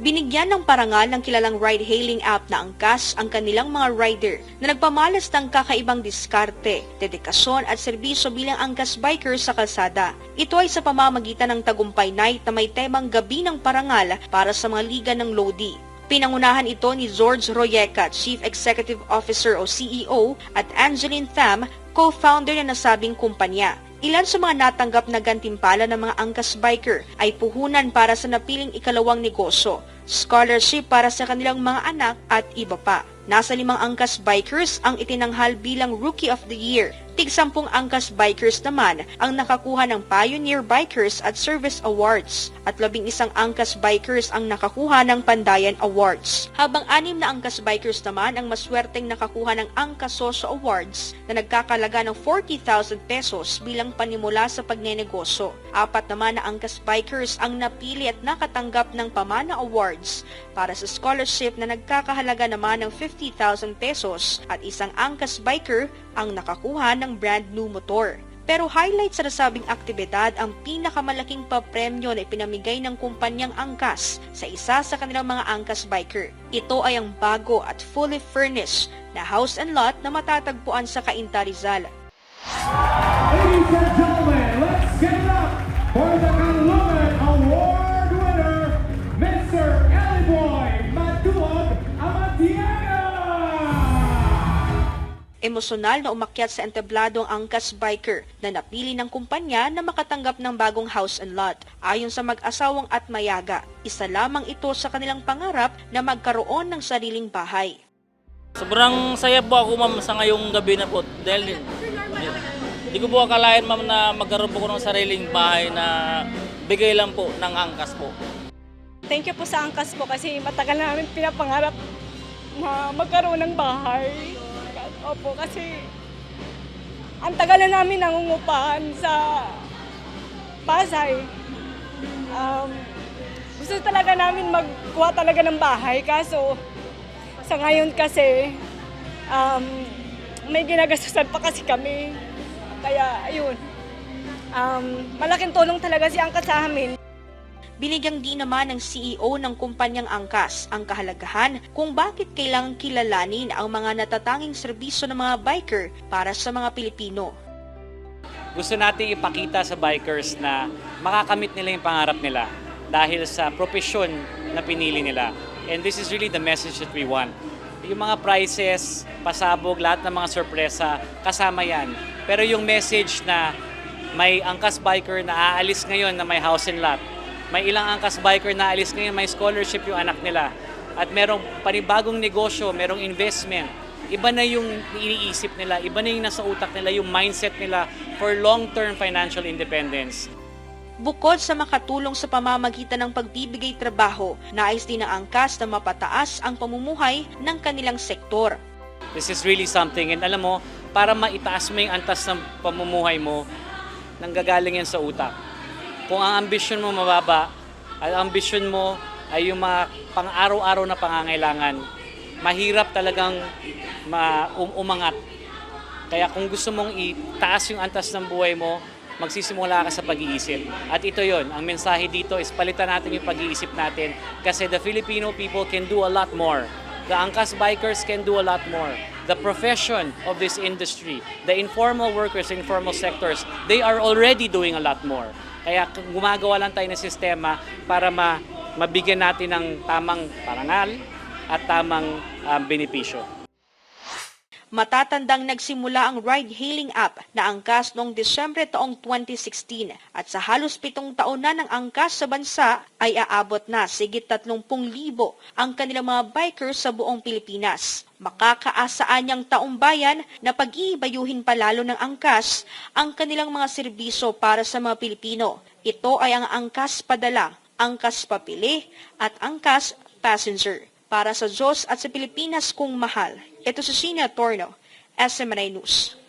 Binigyan ng parangal ng kilalang ride-hailing app na angkas ang kanilang mga rider na nagpamalas ng kakaibang diskarte, dedikasyon at serbisyo bilang angkas biker sa kalsada. Ito ay sa pamamagitan ng Tagumpay Night na may temang Gabi ng Parangal para sa mga liga ng Lodi. Pinangunahan ito ni George Royeca, Chief Executive Officer o CEO, at Angeline Tham, co-founder ng nasabing kumpanya. Ilan sa mga natanggap na gantimpala ng mga angkas biker ay puhunan para sa napiling ikalawang negosyo, scholarship para sa kanilang mga anak at iba pa. Nasa limang angkas bikers ang itinanghal bilang Rookie of the Year. Tig sampung angkas bikers naman ang nakakuha ng Pioneer Bikers at Service Awards at labing isang angkas bikers ang nakakuha ng Pandayan Awards. Habang anim na angkas bikers naman ang maswerteng nakakuha ng Angkas Soso Awards na nagkakalaga ng 40,000 pesos bilang panimula sa pagnenegosyo. Apat naman na angkas bikers ang napili at nakatanggap ng Pamana Awards para sa scholarship na nagkakahalaga naman ng 50,000 pesos at isang angkas biker ang nakakuha ng brand new motor. Pero highlight sa nasabing aktibidad ang pinakamalaking papremyo na ipinamigay ng kumpanyang Angkas sa isa sa kanilang mga Angkas biker. Ito ay ang bago at fully furnished na house and lot na matatagpuan sa Cainta Rizal. Ladies and gentlemen, Emosyonal na umakyat sa entablado ang Angkas Biker na napili ng kumpanya na makatanggap ng bagong house and lot. Ayon sa mag-asawang at mayaga, isa lamang ito sa kanilang pangarap na magkaroon ng sariling bahay. Sobrang saya po ako ma'am sa ngayong gabi na po dahil hindi ko po akalain ma'am na magkaroon po ko ng sariling bahay na bigay lang po ng angkas po. Thank you po sa Angkas po kasi matagal na namin pinapangarap na magkaroon ng bahay. Opo, kasi ang tagal na namin nangungupahan sa Pasay. Um, gusto talaga namin magkuha talaga ng bahay kaso sa ngayon kasi um, may ginagastusan pa kasi kami. Kaya ayun, um, malaking tulong talaga si Angkas sa amin. Binigyang di naman ng CEO ng kumpanyang Angkas ang kahalagahan kung bakit kailangang kilalanin ang mga natatanging serbisyo ng mga biker para sa mga Pilipino. Gusto nating ipakita sa bikers na makakamit nila yung pangarap nila dahil sa profesyon na pinili nila. And this is really the message that we want. Yung mga prizes, pasabog, lahat ng mga sorpresa, kasama yan. Pero yung message na may angkas biker na aalis ngayon na may house and lot, may ilang angkas biker na aalis ngayon may scholarship yung anak nila, at merong panibagong negosyo, merong investment, iba na yung iniisip nila, iba na yung nasa utak nila, yung mindset nila for long-term financial independence. Bukod sa makatulong sa pamamagitan ng pagbibigay trabaho, nais din ng angkas na mapataas ang pamumuhay ng kanilang sektor. This is really something. And alam mo, para maitaas mo yung antas ng pamumuhay mo, nanggagaling yan sa utak. Kung ang ambisyon mo mababa, ang ambisyon mo ay yung mga pang-araw-araw na pangangailangan, mahirap talagang ma- um- umangat. Kaya kung gusto mong itaas yung antas ng buhay mo, magsisimula ka sa pag-iisip. At ito yon ang mensahe dito is palitan natin yung pag-iisip natin kasi the Filipino people can do a lot more. The Angkas bikers can do a lot more. The profession of this industry, the informal workers, informal sectors, they are already doing a lot more. Kaya gumagawa lang tayo ng sistema para ma mabigyan natin ng tamang parangal at tamang um, benepisyo. Matatandang nagsimula ang ride-hailing app na angkas noong Desyembre taong 2016 at sa halos pitong taon na ng angkas sa bansa ay aabot na sigit 30,000 ang kanilang mga bikers sa buong Pilipinas. Makakaasaan niyang taong bayan na pag-iibayuhin palalo ng angkas ang kanilang mga serbisyo para sa mga Pilipino. Ito ay ang angkas padala, angkas papili at angkas passenger. Para sa Diyos at sa Pilipinas kung mahal. Ito si Sheena Torno, SMNI News.